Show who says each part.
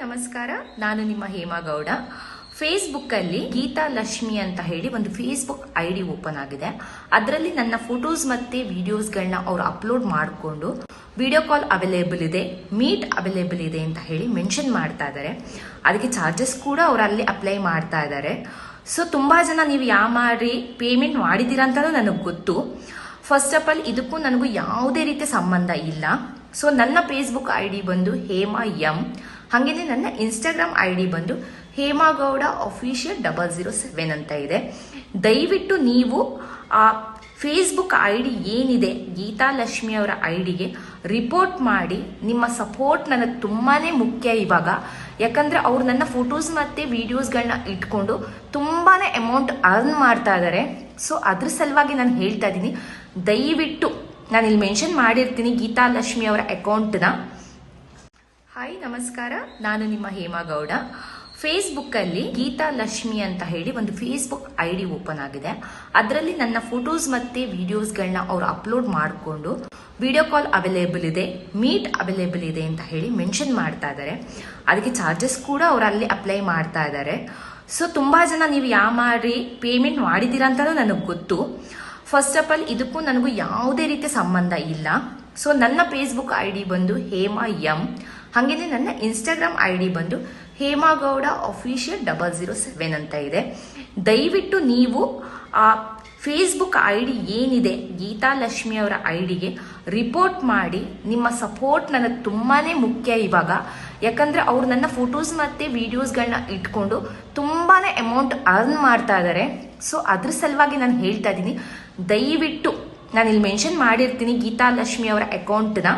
Speaker 1: ನಮಸ್ಕಾರ. ನಾನು ನಿಮ್ಮ ಹೇಮಾಗೌಡ ಫೇಸ್ಬುಕ್ಕಲ್ಲಿ ಗೀತಾ ಲಕ್ಷ್ಮಿ ಅಂತ ಹೇಳಿ ಒಂದು ಫೇಸ್ಬುಕ್ ಐ ಡಿ ಓಪನ್ ಆಗಿದೆ. ಅದರಲ್ಲಿ ನನ್ನ ಫೋಟೋಸ್ ಮತ್ತೆ ವಿಡಿಯೋಸ್ಗಳನ್ನ ಅವರು ಅಪ್ಲೋಡ್ ಮಾಡಿಕೊಂಡು ವಿಡಿಯೋ ಕಾಲ್ ಅವೈಲೇಬಲ್ ಇದೆ, ಮೀಟ್ ಅವೈಲೇಬಲ್ ಇದೆ ಅಂತ ಹೇಳಿ ಮೆನ್ಷನ್ ಮಾಡ್ತಾ ಇದ್ದಾರೆ ಅದಕ್ಕೆ ಚಾರ್ಜಸ್ ಕೂಡ ಅವರು ಅಲ್ಲಿ ಅಪ್ಲೈ ಮಾಡ್ತಾ ಇದ್ದಾರೆ ಸೊ ತುಂಬಾ ಜನ ನೀವು ಯಾವ ಮಾಡಿ ಪೇಮೆಂಟ್ ಮಾಡಿದ್ದೀರಾ ಅಂತಲೂ ನನಗೆ ಗೊತ್ತು. ಫಸ್ಟ್ ಆಫ್ ಆಲ್ ಇದಕ್ಕೂ ನನಗೂ ಯಾವುದೇ ರೀತಿಯ ಸಂಬಂಧ ಇಲ್ಲ. ಸೊ ನನ್ನ ಫೇಸ್ಬುಕ್ ಐ ಡಿ ಬಂದು ಹೇಮಾ ಎಂ. ಹಾಗೇನೆ ನನ್ನ ಇನ್ಸ್ಟಾಗ್ರಾಮ್ ಐ ಡಿ ಬಂದು Hema Gowda official double zero seven ಅಂತ ಇದೆ. ದಯವಿಟ್ಟು ನೀವು ಆ ಫೇಸ್ಬುಕ್ ಐ ಡಿ ಏನಿದೆ ಗೀತಾ ಲಕ್ಷ್ಮಿ ಅವರ ಐ ಡಿಗೆ ರಿಪೋರ್ಟ್ ಮಾಡಿ. ನಿಮ್ಮ ಸಪೋರ್ಟ್ ನನಗೆ ತುಂಬಾನೇ ಮುಖ್ಯ ಇವಾಗ. ಯಾಕಂದ್ರೆ ಅವ್ರು ನನ್ನ ಫೋಟೋಸ್ ಮತ್ತೆ ವಿಡಿಯೋಸ್ಗಳನ್ನ ಇಟ್ಕೊಂಡು ತುಂಬಾನೇ ಅಮೌಂಟ್ ಅರ್ನ್ ಮಾಡ್ತಾ ಇದ್ದಾರೆ ಸೊ ಅದ್ರ ಸಲುವಾಗಿ ನಾನು ಹೇಳ್ತಾ ಇದ್ದೀನಿ. ದಯವಿಟ್ಟು ನಾನು ಇಲ್ಲಿ ಮೆನ್ಷನ್ ಮಾಡಿರ್ತೀನಿ ಗೀತಾ ಲಕ್ಷ್ಮಿ ಅವರ ಅಕೌಂಟ್ನ ಹಾಯ್ ನಮಸ್ಕಾರ. ನಾನು ನಿಮ್ಮ ಹೇಮಾಗೌಡ ಫೇಸ್ಬುಕ್ಕಲ್ಲಿ ಗೀತಾ ಲಕ್ಷ್ಮಿ ಅಂತ ಹೇಳಿ ಒಂದು ಫೇಸ್ಬುಕ್ ಐ ಡಿ ಓಪನ್ ಆಗಿದೆ. ಅದರಲ್ಲಿ ನನ್ನ ಫೋಟೋಸ್ ಮತ್ತೆ ವಿಡಿಯೋಸ್ಗಳನ್ನ ಅವರು ಅಪ್ಲೋಡ್ ಮಾಡಿಕೊಂಡು ವಿಡಿಯೋ ಕಾಲ್ ಅವೈಲೇಬಲ್ ಇದೆ ಮೀಟ್ ಅವೈಲೇಬಲ್ ಇದೆ ಅಂತ ಹೇಳಿ ಮೆನ್ಷನ್ ಮಾಡ್ತಾ ಇದ್ದಾರೆ ಅದಕ್ಕೆ ಚಾರ್ಜಸ್ ಕೂಡ ಅವರು ಅಲ್ಲಿ ಅಪ್ಲೈ ಮಾಡ್ತಾ ಇದ್ದಾರೆ ಸೊ ತುಂಬಾ ಜನ ನೀವು ಯಾವ ಮಾಡಿ ಪೇಮೆಂಟ್ ಮಾಡಿದ್ದೀರಾ ಅಂತಲೂ ನನಗೆ ಗೊತ್ತು. ಫಸ್ಟ್ ಆಫ್ ಆಲ್ ಇದಕ್ಕೂ ನನಗೂ ಯಾವುದೇ ರೀತಿಯ ಸಂಬಂಧ ಇಲ್ಲ. ಸೊ ನನ್ನ ಫೇಸ್ಬುಕ್ ಐ ಡಿ ಬಂದು ಹೇಮಾ ಎಂ. ಹಾಗೇನೆ ನನ್ನ ಇನ್ಸ್ಟಾಗ್ರಾಮ್ ಐ ಡಿ ಬಂದು Hema Gowda official double zero seven ಅಂತ ಇದೆ. ದಯವಿಟ್ಟು ನೀವು ಆ ಫೇಸ್ಬುಕ್ ಐ ಡಿ ಏನಿದೆ ಗೀತಾ ಲಕ್ಷ್ಮಿ ಅವರ ಐ ಡಿಗೆ ರಿಪೋರ್ಟ್ ಮಾಡಿ. ನಿಮ್ಮ ಸಪೋರ್ಟ್ ನನಗೆ ತುಂಬಾ ಮುಖ್ಯ ಇವಾಗ. ಯಾಕಂದ್ರೆ ಅವ್ರು ನನ್ನ ಫೋಟೋಸ್ ಮತ್ತೆ ವಿಡಿಯೋಸ್ಗಳನ್ನ ಇಟ್ಕೊಂಡು ತುಂಬಾ ಅಮೌಂಟ್ ಅರ್ನ್ ಮಾಡ್ತಾ ಇದ್ದಾರೆ ಸೊ ಅದ್ರ ಸಲುವಾಗಿ ನಾನು ಹೇಳ್ತಾ ಇದ್ದೀನಿ. ದಯವಿಟ್ಟು ನಾನು ಇಲ್ಲಿ ಮೆನ್ಷನ್ ಮಾಡಿರ್ತೀನಿ ಗೀತಾ ಲಕ್ಷ್ಮಿ ಅವರ ಅಕೌಂಟ್ನ